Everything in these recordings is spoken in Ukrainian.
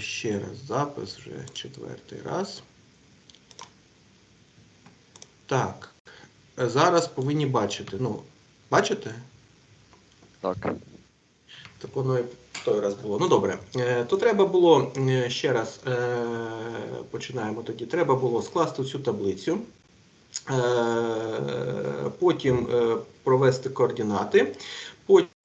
ще раз запис, вже четвертий раз. Так, зараз повинні бачити. Ну, бачите? Так. Так воно і той раз було. Ну добре, Е, то треба було е, ще раз е, починаємо тоді. Треба було скласти цю таблицю, потім провести координати.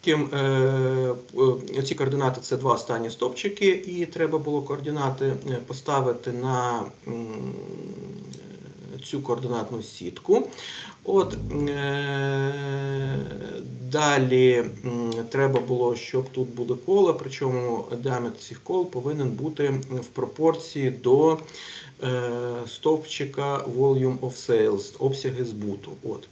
Потім е, ці координати це два останні стопчики, і треба було координати е, поставити на цю координатну сітку. От е, далі треба було, щоб тут буде коло, причому діаметр цих кол повинен бути в пропорції до е, стовпчика Volume of Sales, обсяги збуту. От.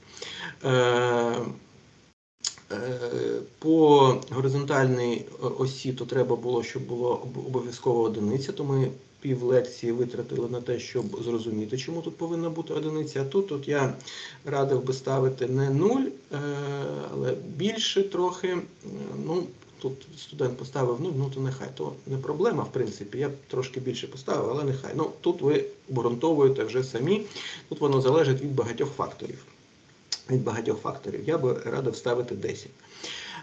По горизонтальній осі то треба було, щоб було об- обов'язково одиниця, то ми пів лекції витратили на те, щоб зрозуміти, чому тут повинна бути одиниця. А тут от я радив би ставити не нуль, е, але більше трохи. Е, Ну, тут студент поставив нуль, ну то нехай. То не проблема, в принципі. Я трошки більше поставив, але нехай. Ну, тут ви обґрунтовуєте вже самі. Тут воно залежить від багатьох факторів від багатьох факторів. Я би радив ставити 10.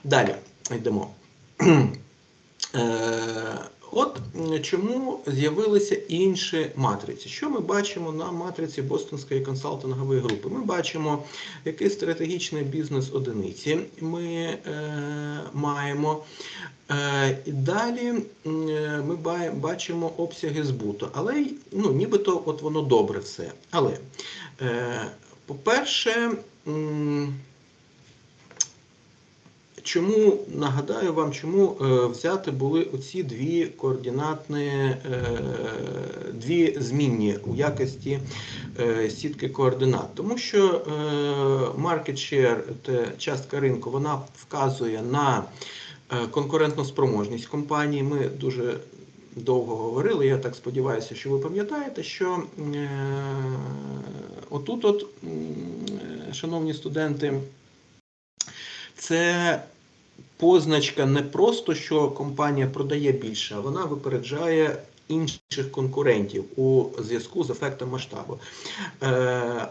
Далі йдемо. Е, От чому з'явилися інші матриці. Що ми бачимо на матриці Бостонської консалтингової групи? Ми бачимо, який стратегічний бізнес одиниці ми е, маємо. Е, і далі е, ми ба- бачимо обсяги збуту. Але ну, нібито от воно добре все. Але, е, по-перше, Чому нагадаю вам, чому е, взяти були оці дві координатні, е, дві змінні у якості е, сітки координат? Тому що market share, це частка ринку, вона вказує на конкурентну спроможність компанії. Ми дуже довго говорили. Я так сподіваюся, що ви пам'ятаєте, що е, отут, от, шановні студенти, це позначка не просто, що компанія продає більше, а вона випереджає інших конкурентів у зв'язку з ефектом масштабу. Е,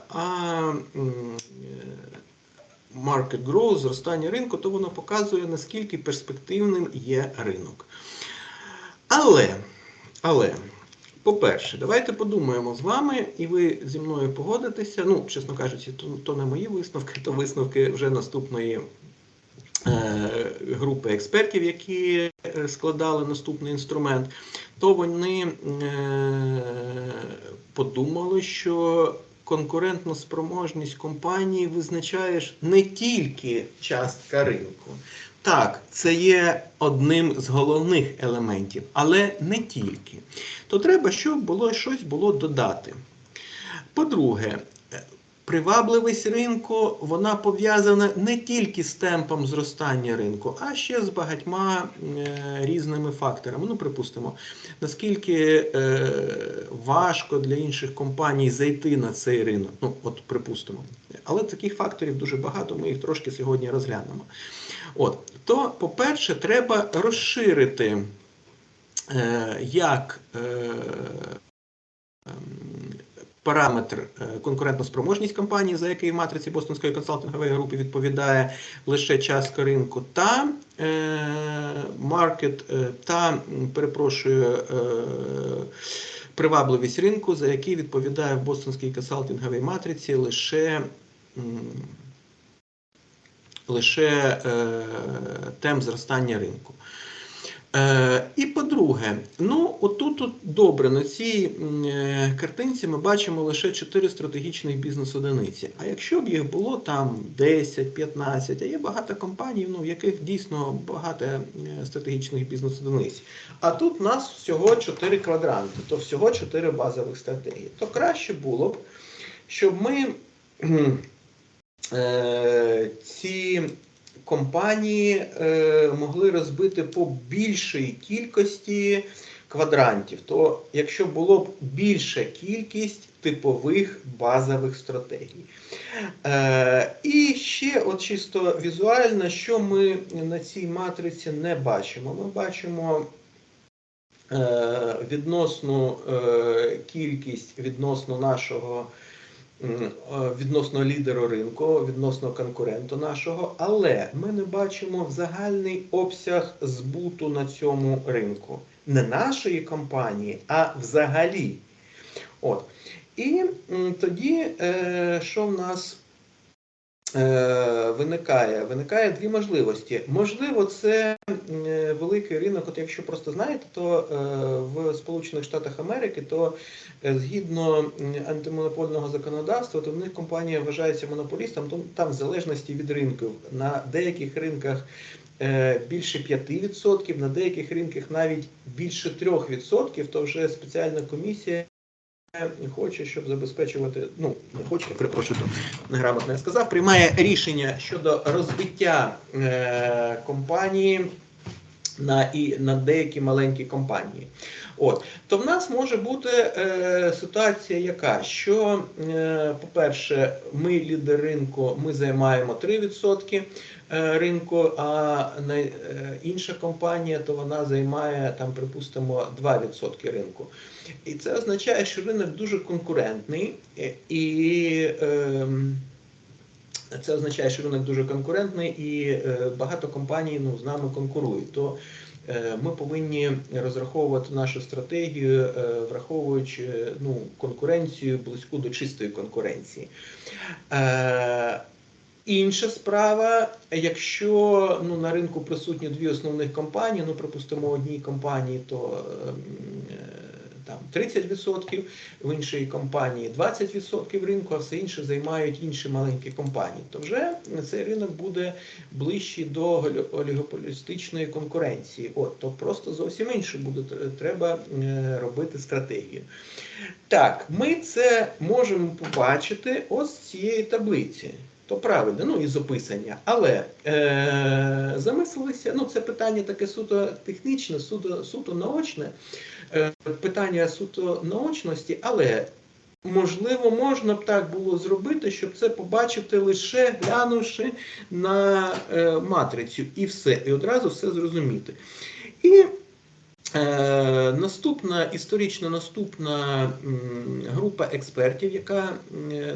А market growth, зростання ринку, то воно показує, наскільки перспективним є ринок. Але, але, по-перше, давайте подумаємо з вами, і ви зі мною погодитеся. Ну, чесно кажучи, то, то не мої висновки, то висновки вже наступної е, групи експертів, які е, складали наступний інструмент, то вони е, подумали, що конкурентна спроможність компанії визначаєш не тільки частка ринку. Так, це є одним з головних елементів, але не тільки. То треба, щоб було щось було додати. По-друге, е, привабливість ринку вона пов'язана не тільки з темпом зростання ринку, а ще з багатьма е, різними факторами. Ну, припустимо, наскільки е, важко для інших компаній зайти на цей ринок. Ну, от припустимо. Але таких факторів дуже багато, ми їх трошки сьогодні розглянемо. От, то, по-перше, треба розширити е, як е, ем, параметр е, конкурентно-спроможність компанії, за який в матриці Бостонської консалтингової групи відповідає лише частка ринку, та е, market, е, та, перепрошую, е, привабливість ринку, за який відповідає в Бостонській консалтинговій матриці лише лише е, темп зростання ринку. Е, і по-друге, ну отут от добре, на цій е, картинці ми бачимо лише 4 стратегічних бізнес-одиниці. А якщо б їх було там 10, 15, а є багато компаній, ну, в яких дійсно багато стратегічних бізнес-одиниць. А тут у нас всього 4 квадранти, то всього 4 базових стратегії. То краще було б, щоб ми ці компанії е, могли розбити по більшій кількості квадрантів. То якщо було б більша кількість типових базових стратегій. Е, і ще, от чисто візуально, що ми на цій матриці не бачимо. Ми бачимо е, відносну е, кількість відносно нашого е, відносно лідеру ринку, відносно конкуренту нашого, але ми не бачимо загальний обсяг збуту на цьому ринку. Не нашої компанії, а взагалі. От. І тоді, е, що в нас е, виникає? Виникає дві можливості. Можливо, це е, великий ринок. От якщо просто знаєте, то е, в Сполучених Штатах Америки, то е, згідно антимонопольного законодавства, то в них компанія вважається монополістом, то там в залежності від ринків. На деяких ринках е, більше 5%, на деяких ринках навіть більше 3%, то вже спеціальна комісія хоче, щоб забезпечувати, ну не хоче, перепрошую, неграмотно я сказав, приймає рішення щодо розбиття е, компанії на і на деякі маленькі компанії. От то в нас може бути е, ситуація, яка що, е, по-перше, ми лідер ринку, ми займаємо 3% е, ринку, а е, інша компанія, то вона займає там, припустимо, 2% ринку. І це означає, що ринок дуже конкурентний е, і. ем, це означає, що ринок дуже конкурентний і е, багато компаній ну, з нами конкурують. То е, ми повинні розраховувати нашу стратегію, е, враховуючи ну, конкуренцію близьку до чистої конкуренції. Інша справа, якщо ну, на ринку присутні дві основних компанії, ну, припустимо, одній компанії, то ем, е, там 30%, в іншій компанії 20% ринку, а все інше займають інші маленькі компанії, то вже цей ринок буде ближчий до олігополістичної конкуренції. От, то просто зовсім інше буде треба е, робити стратегію. Так, ми це можемо побачити ось з цієї таблиці. То правильно, ну із описання. Але е, замислилися, ну це питання таке суто технічне, суто, суто наочне, е, питання суто наочності, але можливо можна б так було зробити, щоб це побачити лише глянувши на е, матрицю і все, і одразу все зрозуміти. І наступна історично наступна група експертів, яка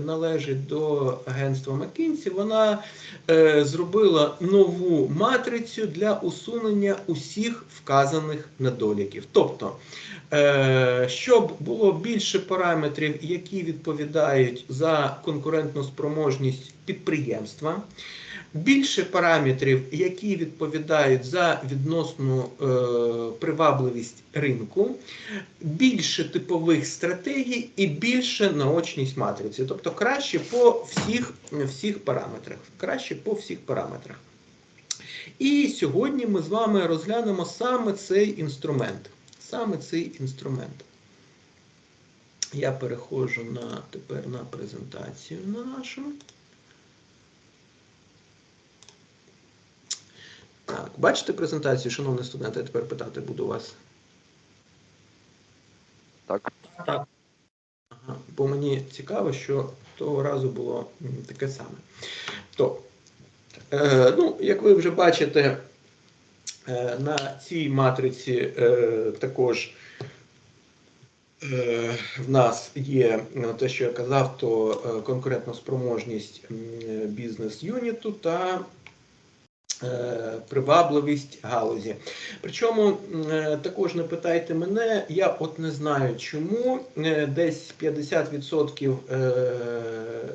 належить до агентства McKinsey, вона е, зробила нову матрицю для усунення усіх вказаних недоліків. Тобто, е, щоб було більше параметрів, які відповідають за конкурентну спроможність підприємства. Більше параметрів, які відповідають за відносну е, привабливість ринку, більше типових стратегій і більше наочність матриці. Тобто краще по всіх, всіх параметрах. Краще по всіх параметрах. І сьогодні ми з вами розглянемо саме цей інструмент. Саме цей інструмент. Я переходжу на, тепер на презентацію на нашу. Так, бачите презентацію, шановні студенти, я тепер питати буду вас. Так. Ага, бо мені цікаво, що того разу було таке саме. То, е, ну, як ви вже бачите, е, на цій матриці е, також е, в нас є е, те, що я казав, то е, конкурентна спроможність бізнес-юніту та привабливість галузі. Причому е, також не питайте мене, я от не знаю чому е, десь 50% е,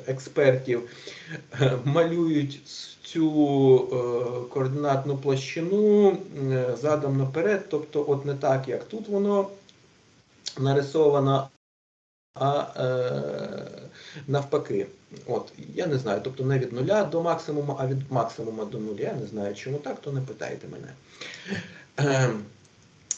експертів е, малюють цю е, координатну площину е, задом наперед, тобто от не так, як тут воно нарисовано, а е, навпаки. От, я не знаю, тобто не від нуля до максимуму, а від максимуму до нуля. Я не знаю, чому так, то не питайте мене.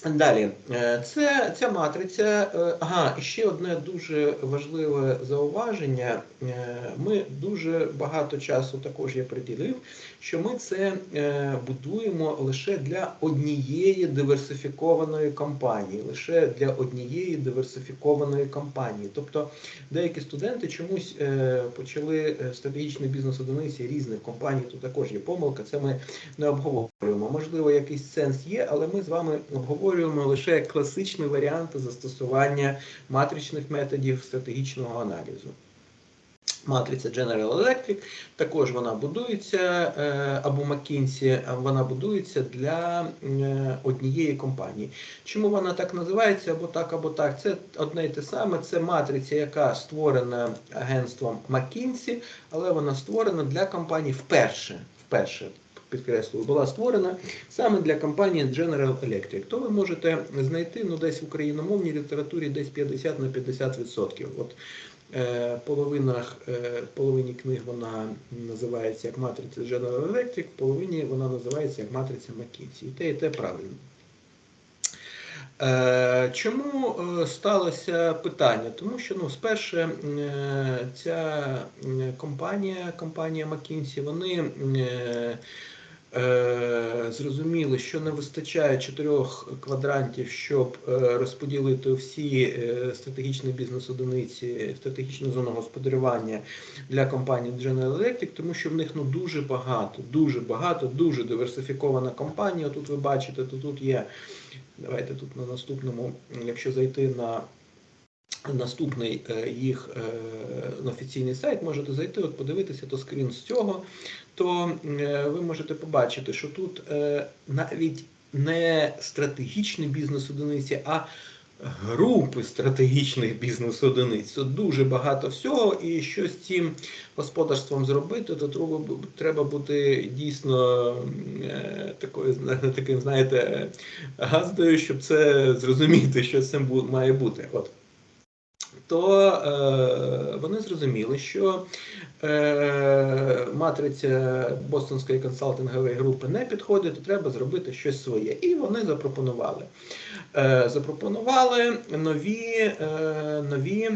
Далі, Е, це ця матриця. е, Ага, ще одне дуже важливе зауваження. Е, Ми дуже багато часу також я приділив, що ми це будуємо лише для однієї диверсифікованої компанії, лише для однієї диверсифікованої компанії. Тобто деякі студенти чомусь почали стратегічний бізнес одиниці різних компаній. Тут також є помилка. Це ми не обговорюємо. Можливо, якийсь сенс є, але ми з вами обговорюємо обговорюємо лише класичні варіанти застосування матричних методів стратегічного аналізу. Матриця General Electric також вона будується е, або McKinsey, вона будується для е, однієї компанії. Чому вона так називається або так, або так? Це одне й те саме. Це матриця, яка створена агентством McKinsey, але вона створена для компанії вперше. Вперше підкреслюю, була створена саме для компанії General Electric. То ви можете знайти ну, десь в україномовній літературі десь 50 на 50%. От Е, половинах, е, половині книг вона називається як матриця General Electric, в половині вона називається як матриця McKinsey. І те, і те правильно. Е, Чому сталося питання? Тому що ну, сперше ця компанія, компанія McKinsey, вони зрозуміли, що не вистачає чотирьох квадрантів, щоб е, розподілити всі е, стратегічні бізнес-одиниці, стратегічну зону господарювання для компанії General Electric, тому що в них ну дуже багато, дуже багато, дуже диверсифікована компанія. Тут ви бачите, то тут є. Давайте тут на наступному, якщо зайти на наступний е, їх е, на офіційний сайт, можете зайти, от подивитися, то скрін з цього, то е, ви можете побачити, що тут е, навіть не стратегічні бізнес-одиниці, а групи стратегічних бізнес-одиниць. Тут дуже багато всього, і що з цим господарством зробити, то треба бути дійсно е, такою, таким, знаєте, газдою, щоб це зрозуміти, що з цим має бути. От. То е, вони зрозуміли, що е, матриця Бостонської консалтингової групи не підходить, то треба зробити щось своє. І вони запропонували. Е, запропонували нові, нові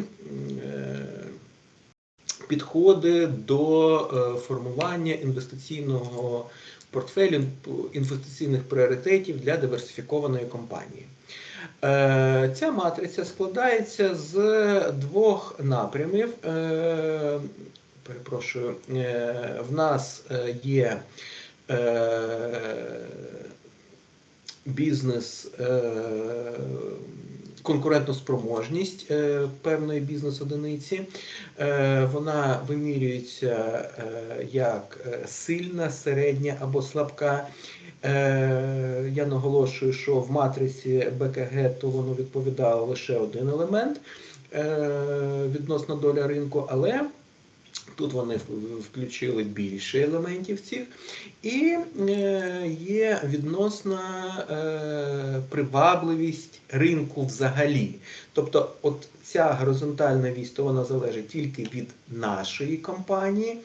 підходи до формування інвестиційного портфелю, інвестиційних пріоритетів для диверсифікованої компанії. Е, Ця матриця складається з двох напрямів. Е, Перепрошую, е, в нас є бізнес, конкурентоспроможність е, певної бізнес-одиниці. Е, Вона вимірюється е, як е, сильна, середня або слабка. Е, Я наголошую, що в матриці БКГ то воно відповідало лише один елемент е, відносно доля ринку, але тут вони включили більше елементів цих, і е, є відносна е, привабливість ринку взагалі. Тобто, от ця горизонтальна вісь, то вона залежить тільки від нашої компанії,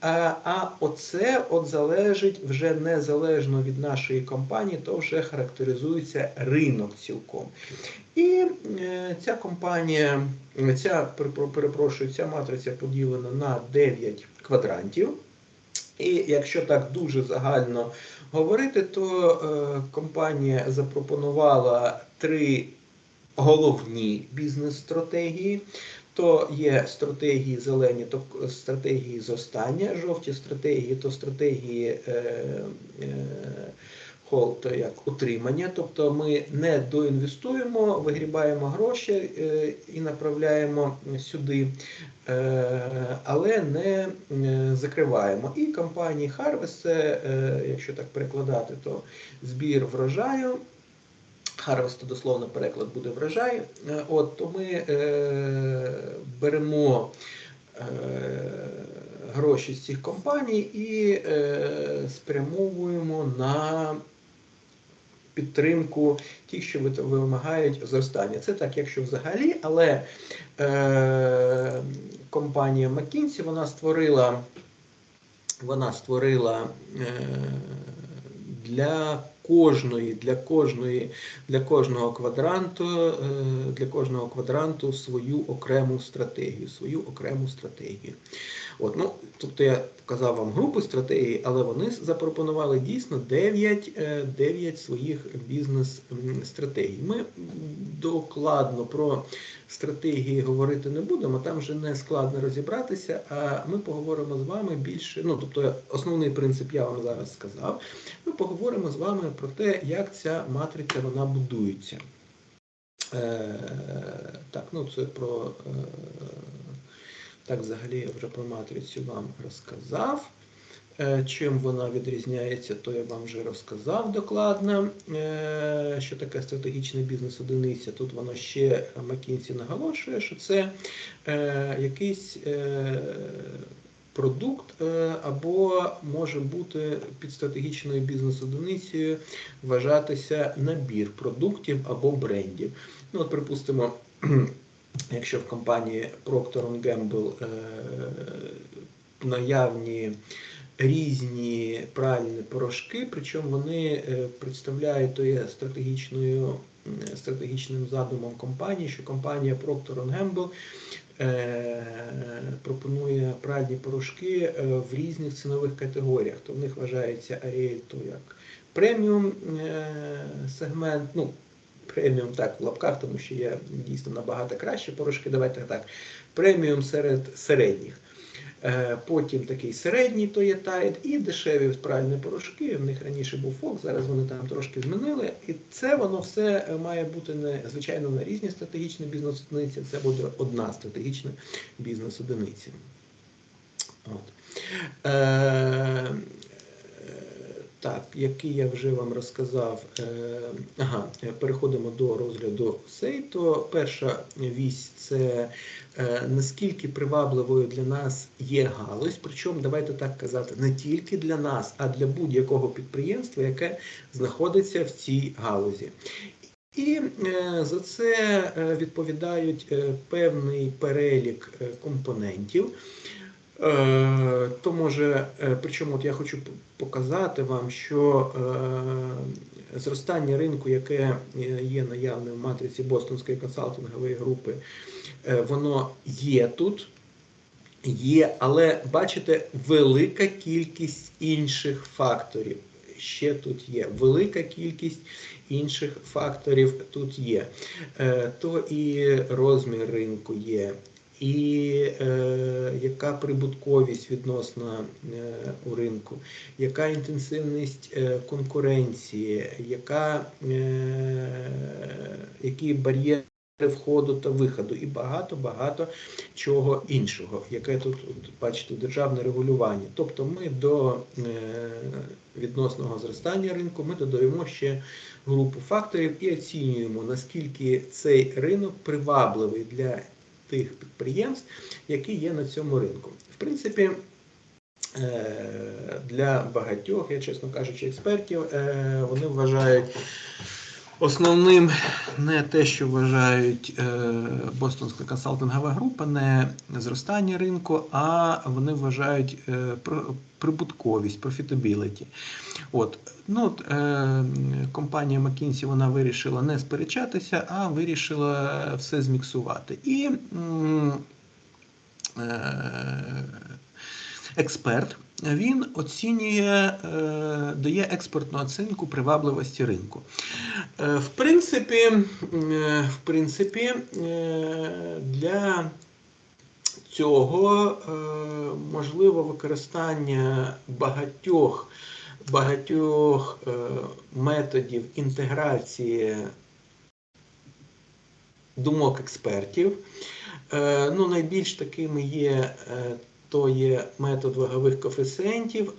а, а оце от залежить вже незалежно від нашої компанії, то вже характеризується ринок цілком. І е, ця компанія, ця перепрошую, ця матриця поділена на 9 квадрантів. І якщо так дуже загально говорити, то е, компанія запропонувала три головні бізнес-стратегії. То є стратегії зелені, то стратегії зростання, жовті стратегії, то стратегії е, е, хол, то як утримання. Тобто ми не доінвестуємо, вигрібаємо гроші е, і направляємо сюди, е, але не е, закриваємо. І компанії Harvest, це, е, якщо так перекладати, то збір врожаю. Harvest, дословно переклад буде врожай. Е, От, то ми е, беремо е, гроші з цих компаній і е, спрямовуємо на підтримку тих, що вимагають зростання. Це так, якщо взагалі, але е, компанія McKinsey, вона створила, вона створила е, для кожної, для кожної, для кожного квадранту, е, для кожного квадранту свою окрему стратегію, свою окрему стратегію. От, ну, тобто я показав вам групу стратегій, але вони запропонували дійсно 9, е, 9 своїх бізнес-стратегій. Ми докладно про стратегії говорити не будемо, там вже не складно розібратися, а ми поговоримо з вами більше. Ну, тобто, основний принцип я вам зараз сказав. Ми поговоримо з вами про те, як ця матриця вона будується. Е, так, ну це про е, так, взагалі я вже про матрицю вам розказав. Е, Чим вона відрізняється, то я вам вже розказав докладно, Е, що таке стратегічний бізнес-одиниця. Тут воно ще McKinsey наголошує, що це е, якийсь продукт або може бути під стратегічною бізнес-одиницею вважатися набір продуктів або брендів. Ну, от, припустимо, якщо в компанії Procter Gamble е, наявні різні пральні порошки, причому вони е, представляють то є стратегічною, стратегічним задумом компанії, що компанія Procter Gamble е, пропонує пральні порошки е, в різних цінових категоріях. То в них вважається Ariel то як преміум е, сегмент, ну, преміум так в лапках, тому що є дійсно набагато кращі порошки. Давайте так. Преміум серед середніх. Е, Потім такий середній то є Tide і дешеві пральні порошки. В них раніше був Fox, зараз вони там трошки змінили. І це воно все е, має бути не звичайно на різні стратегічні бізнес-одиниці. Це буде одна стратегічна бізнес-одиниця. Е, так, який я вже вам розказав. Е, ага, е, переходимо до розгляду сейту. Перша вісь це е, наскільки привабливою для нас є галузь. Причому давайте так казати, не тільки для нас, а для будь-якого підприємства, яке знаходиться в цій галузі. І за це відповідають певний перелік компонентів. Е, То може, е, причому от я хочу показати вам, що е, зростання ринку, яке є наявним в матриці Бостонської консалтингової групи, воно є тут, є, але бачите, велика кількість інших факторів. Ще тут є велика кількість інших факторів тут є. То і розмір ринку є, і е, яка прибутковість відносно е, у ринку, яка інтенсивність е, конкуренції, яка, е, які бар'єри входу та виходу, і багато-багато чого іншого, яке тут, от, бачите, державне регулювання. Тобто ми до е, відносного зростання ринку ми додаємо ще групу факторів і оцінюємо, наскільки цей ринок привабливий для тих підприємств, які є на цьому ринку. В принципі, е, для багатьох, я чесно кажучи, експертів, е, вони вважають основним не те, що вважають е, Бостонська консалтингова група, не зростання ринку, а вони вважають е, прибутковість, профітабіліті. От, ну, от, е, компанія McKinsey вона вирішила не сперечатися, а вирішила все зміксувати. І е, експерт він оцінює, е, дає експертну оцінку привабливості ринку. Е, В принципі, е, в принципі, для цього можливо використання багатьох, багатьох методів інтеграції думок експертів. Ну, найбільш такими є то є метод вагових коефіцієнтів,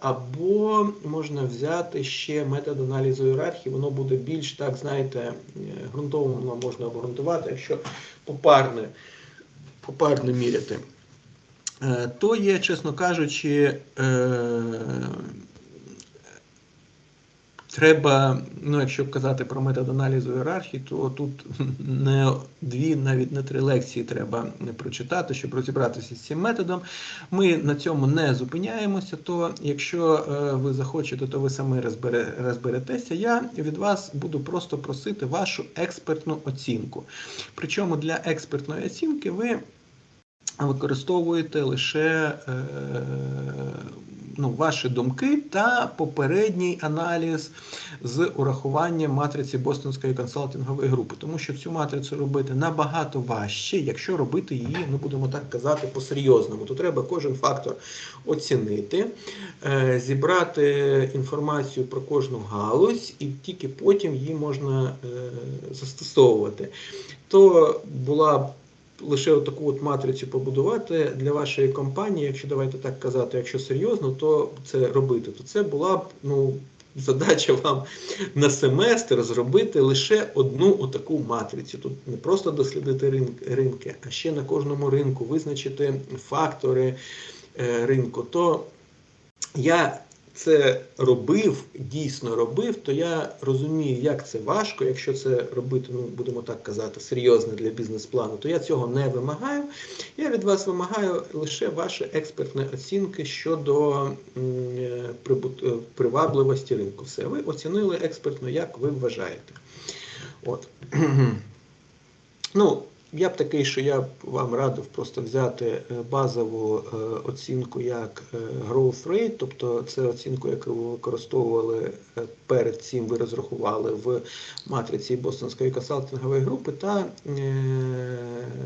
або можна взяти ще метод аналізу ієрархії, воно буде більш так, знаєте, е, ґрунтовно можна обґрунтувати, якщо попарне, попарне міряти. Е, То є, чесно кажучи, е, Треба, ну якщо казати про метод аналізу ієрархії, то тут не дві, навіть не три лекції треба прочитати, щоб розібратися з цим методом. Ми на цьому не зупиняємося. То якщо е, ви захочете, то ви самі розберетеся. Я від вас буду просто просити вашу експертну оцінку. Причому для експертної оцінки ви використовуєте лише е, ну, ваші думки та попередній аналіз з урахуванням матриці Бостонської консалтингової групи, тому що цю матрицю робити набагато важче, якщо робити її, ну будемо так казати, по-серйозному. То треба кожен фактор оцінити, е, зібрати інформацію про кожну галузь, і тільки потім її можна е, застосовувати. То була лише таку от матрицю побудувати для вашої компанії, якщо давайте так казати, якщо серйозно, то це робити, то це була б ну. Задача вам на семестр зробити лише одну отаку матрицю. Тут не просто дослідити рин- ринки, а ще на кожному ринку визначити фактори е, ринку. То я це робив, дійсно робив, то я розумію, як це важко, якщо це робити, ну будемо так казати, серйозно для бізнес-плану, то я цього не вимагаю. Я від вас вимагаю лише ваші експертні оцінки щодо е, е, привабливості ринку. Все, ви оцінили експертно, як ви вважаєте. От. Ну, я б такий, що я б вам радив просто взяти е, базову е, оцінку як е, growth rate, тобто це оцінку, яку ви використовували е, перед цим, ви розрахували в матриці Бостонської консалтингової групи, та е,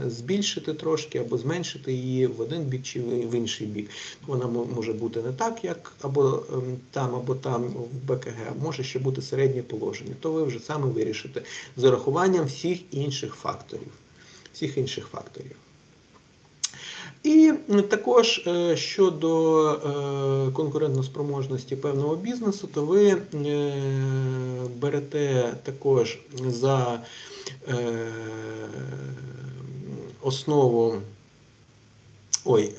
збільшити трошки або зменшити її в один бік чи в інший бік. Вона може бути не так, як або ем, там, або там в БКГ, а може ще бути середнє положення. То ви вже саме вирішите з урахуванням всіх інших факторів. Всіх інших факторів. І також е, щодо е, конкурентноспроможності певного бізнесу, то ви е, берете також за основу. Ой,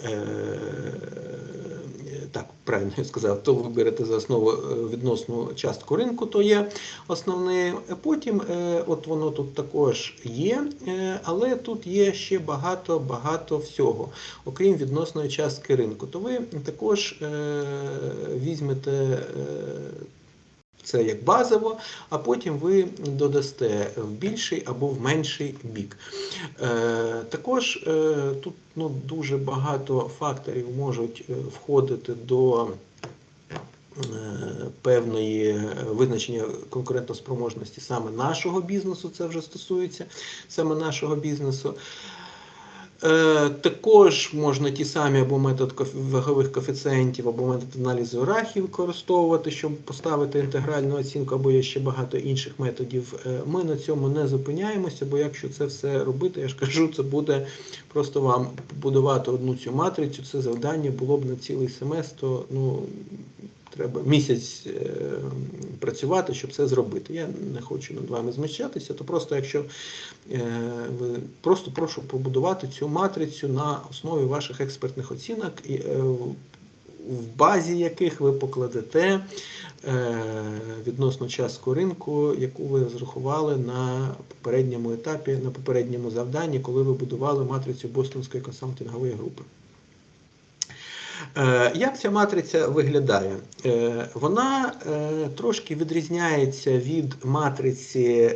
так, правильно я сказав, то ви берете за основу е, відносну частку ринку, то є основне. Потім, е, от воно тут також є, е, але тут є ще багато-багато всього, окрім відносної частки ринку. То ви також візьмете. Це як базово, а потім ви додасте в більший або в менший бік. Е, також е, тут ну, дуже багато факторів можуть е, входити до е, певної е, визначення конкурентоспроможності саме нашого бізнесу, це вже стосується саме нашого бізнесу. Е, Також можна ті самі або метод вагових коефіцієнтів, або метод аналізу рахів використовувати, щоб поставити інтегральну оцінку, або є ще багато інших методів. Е, Ми на цьому не зупиняємося, бо якщо це все робити, я ж кажу, це буде просто вам побудувати одну цю матрицю. Це завдання було б на цілий семестр. Ну, треба місяць е, працювати, щоб це зробити. Я не хочу над вами зміщатися, то просто якщо е, ви просто прошу побудувати цю матрицю на основі ваших експертних оцінок, е, в- базі яких ви покладете відносно частку ринку, яку ви зрахували на попередньому етапі, на попередньому завданні, коли ви будували матрицю Бостонської консалтингової групи. Е, Як ця матриця виглядає? Е, Вона е, трошки відрізняється від матриці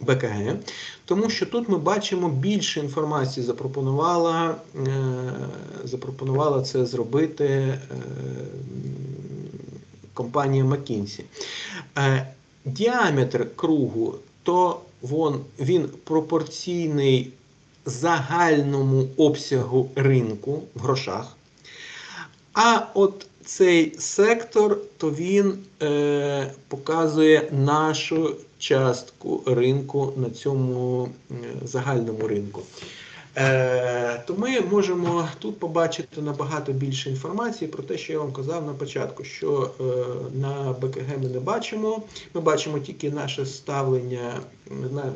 БКГ, тому що тут ми бачимо більше інформації запропонувала, запропонувала це зробити компанія McKinsey. Діаметр кругу, то він пропорційний загальному обсягу ринку в грошах. А от цей сектор, то він е, показує нашу частку ринку на цьому е, загальному ринку. Е, то ми можемо тут побачити набагато більше інформації про те, що я вам казав на початку, що е, на БКГ ми не бачимо. Ми бачимо тільки наше ставлення на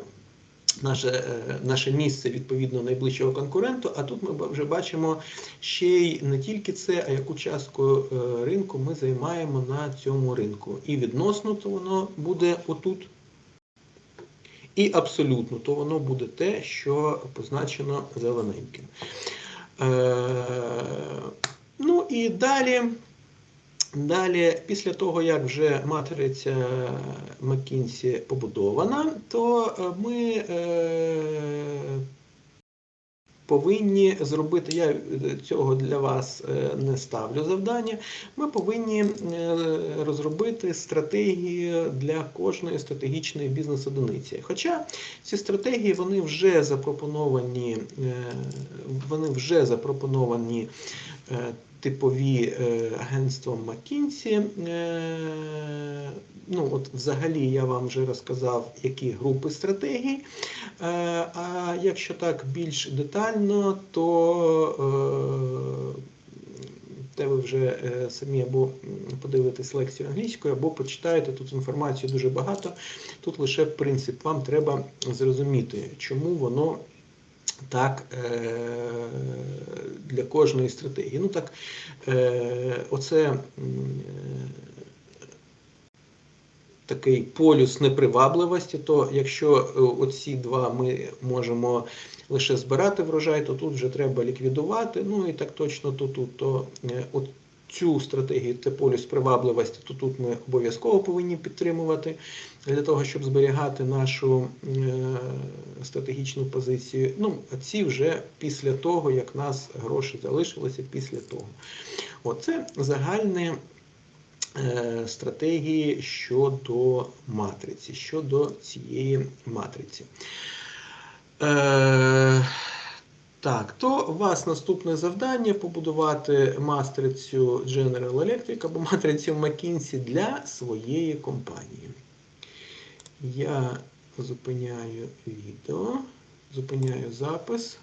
наше, е, наше місце відповідно найближчого конкуренту. А тут ми вже бачимо ще й не тільки це, а яку частку е, ринку ми займаємо на цьому ринку. І відносно то воно буде отут. І абсолютно, то воно буде те, що позначено зелененьким. Е, ну і далі, далі, після того, як вже матриця McKinsey побудована, то е, ми е, повинні зробити, я е, цього для вас не ставлю завдання. Ми повинні розробити стратегії для кожної стратегічної бізнес-одиниці. Хоча ці стратегії вони вже запропоновані, вони вже запропоновані типові е, агентством McKinsey. Е, Ну, от взагалі я вам вже розказав, які групи стратегій. Е, А якщо так більш детально, то те ви вже самі або подивитесь лекцію англійською, або почитаєте тут інформацію дуже багато. Тут лише принцип. Вам треба зрозуміти, чому воно так е, для кожної стратегії. Ну так, е, оце е, такий полюс непривабливості, то якщо оці два ми можемо лише збирати врожай, то тут вже треба ліквідувати. Ну і так точно то тут. То от цю стратегію, це полюс привабливості, то тут ми обов'язково повинні підтримувати для того, щоб зберігати нашу е, стратегічну позицію. Ну, а ці вже після того, як нас гроші залишилися після того. Оце загальне е, стратегії щодо матриці, щодо цієї матриці. Так, то у вас наступне завдання побудувати матрицю General Electric або матрицю McKinsey для своєї компанії. Я зупиняю відео, зупиняю запис.